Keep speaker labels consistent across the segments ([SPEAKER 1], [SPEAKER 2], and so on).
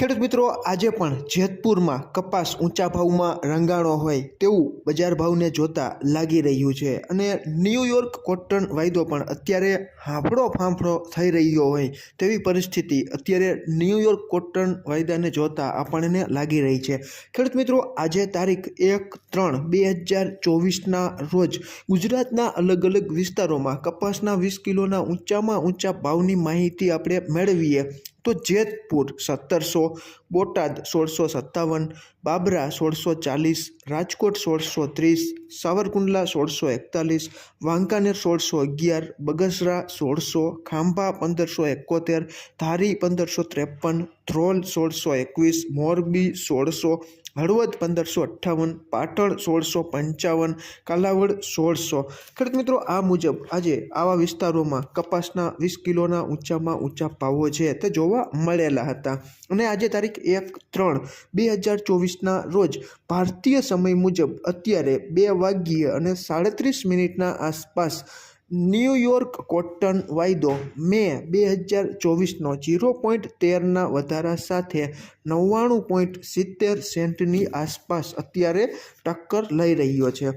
[SPEAKER 1] ખેડૂત મિત્રો, આજે પણ જેતપુરમાં કપાસ ઊંચા ભાવમાં રંગાણો હોય તેવું બજાર ભાવને જોતા લાગી રહ્યું છે અને ન્યૂયોર્ક કોટન વાયદો પણ અત્યારે હાંફળો ફાંફળો થઈ રહ્યો હોય તેવી પરિસ્થિતિ અત્યારે ન્યૂયોર્ક કોટન વાયદાને જોતા આપણને લાગી રહી છે. ખેડૂત મિત્રો, આજે તારીખ એક ત્રણ બે હજાર ચોવીસના રોજ ગુજરાતના અલગ અલગ વિસ્તારોમાં કપાસના વીસ કિલોના ઊંચામાં ઊંચા ભાવની માહિતી આપણે મેળવીએ તો જેતપુર સત્તરસો, બોટાદ સોળસો સત્તાવન, બાબરા સોળસો ચાલીસ, રાજકોટ સોળસો ત્રીસ, સાવરકુંડલા સોળસો એકતાલીસ, વાંકાનેર સોળસો અગિયાર, બગસરા સોળસો, ખાંભા પંદરસો એકોતેર, ધારી પંદરસો ત્રેપન, ધ્રોલ સોળસો એકવીસ, મોરબી સોળસો હળવદ પંદરસો અઠ્ઠાવન, પાટણ સોળસો પંચાવન, કાલાવડ સોળસો. ખેડૂત મિત્રો, આ મુજબ આજે આવા વિસ્તારોમાં કપાસના વીસ કિલોના ઊંચામાં ઊંચા ભાવો છે તે જોવા મળેલા હતા. અને આજે તારીખ એક ત્રણ બે હજાર ચોવીસના રોજ ભારતીય સમય મુજબ અત્યારે બે વાગ્યે અને સાડત્રીસ મિનિટના આસપાસ ન્યૂયોર્ક કોટન વાયદો મે બે હજાર ચોવીસનો જીરો પોઈન્ટ તેરના વધારા સાથે નવ્વાણું પોઈન્ટ સિત્તેર સેન્ટની આસપાસ અત્યારે ટક્કર લઈ રહ્યો છે.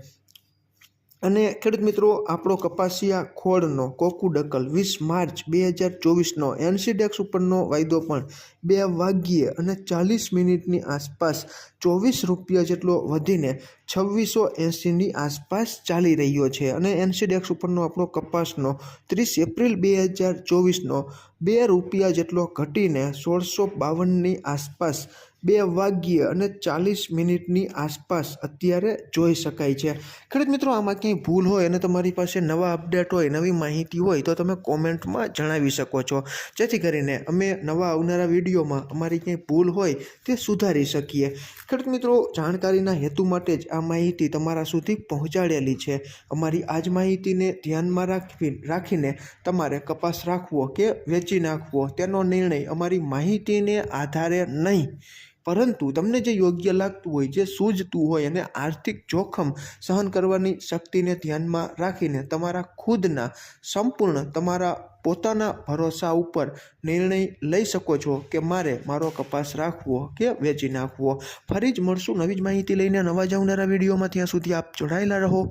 [SPEAKER 1] અને ખેડૂત મિત્રો, આપણો કપાસિયા ખોળનો કોકુડકલ વીસ માર્ચ બે હજાર ચોવીસનો એનસીડેક્સ ઉપરનો વાયદો પણ બે વાગ્યે અને ચાલીસ મિનિટની આસપાસ ચોવીસ રૂપિયા જેટલો વધીને છવ્વીસો એંસીની આસપાસ ચાલી રહ્યો છે અને એનસીડેક્સ ઉપરનો આપણો કપાસનો ત્રીસ એપ્રિલ બે હજાર ચોવીસનો બે રૂપિયા જેટલો ઘટીને સોળસો બાવનની આસપાસ બે વાગ્યે અને ચાલીસ મિનિટની આસપાસ અત્યારે જોઈ શકાય છે. ખેડૂત મિત્રો, આમાં ક્યાંય ભૂલ હોય અને તમારી પાસે નવા અપડેટ હોય, નવી માહિતી હોય, તો તમે કોમેન્ટમાં જણાવી શકો છો. જેથી કરીને અમે નવા આવનારા વિડીયોમાં અમારી ક્યાંય ભૂલ હોય તે સુધારી શકીએ. ખેડૂત મિત્રો, જાણકારીના હેતુ માટે જ આ માહિતી તમારા સુધી પહોંચાડેલી છે. અમારી આ જ માહિતીને ધ્યાનમાં રાખવી, રાખીને તમારે કપાસ રાખવો કે વેચી નાખવો, તેનો નિર્ણય અમારી માહિતીને આધારે નહીં. પરંતુ તમને જે યોગ્ય લાગતું હોય, જે સૂઝતું હોય અને આર્થિક જોખમ સહન કરવાની શક્તિને ધ્યાનમાં રાખીને તમારા ખુદના સંપૂર્ણ તમારા પોતાના ભરોસા ઉપર નિર્ણય લઈ શકો છો કે મારે મારો કપાસ રાખવો કે વેચી નાખવો. ફરી જ મળશું નવી જ માહિતી લઈને નવા જ વિડીયોમાં. ત્યાં સુધી આપ જોડાયેલા રહો.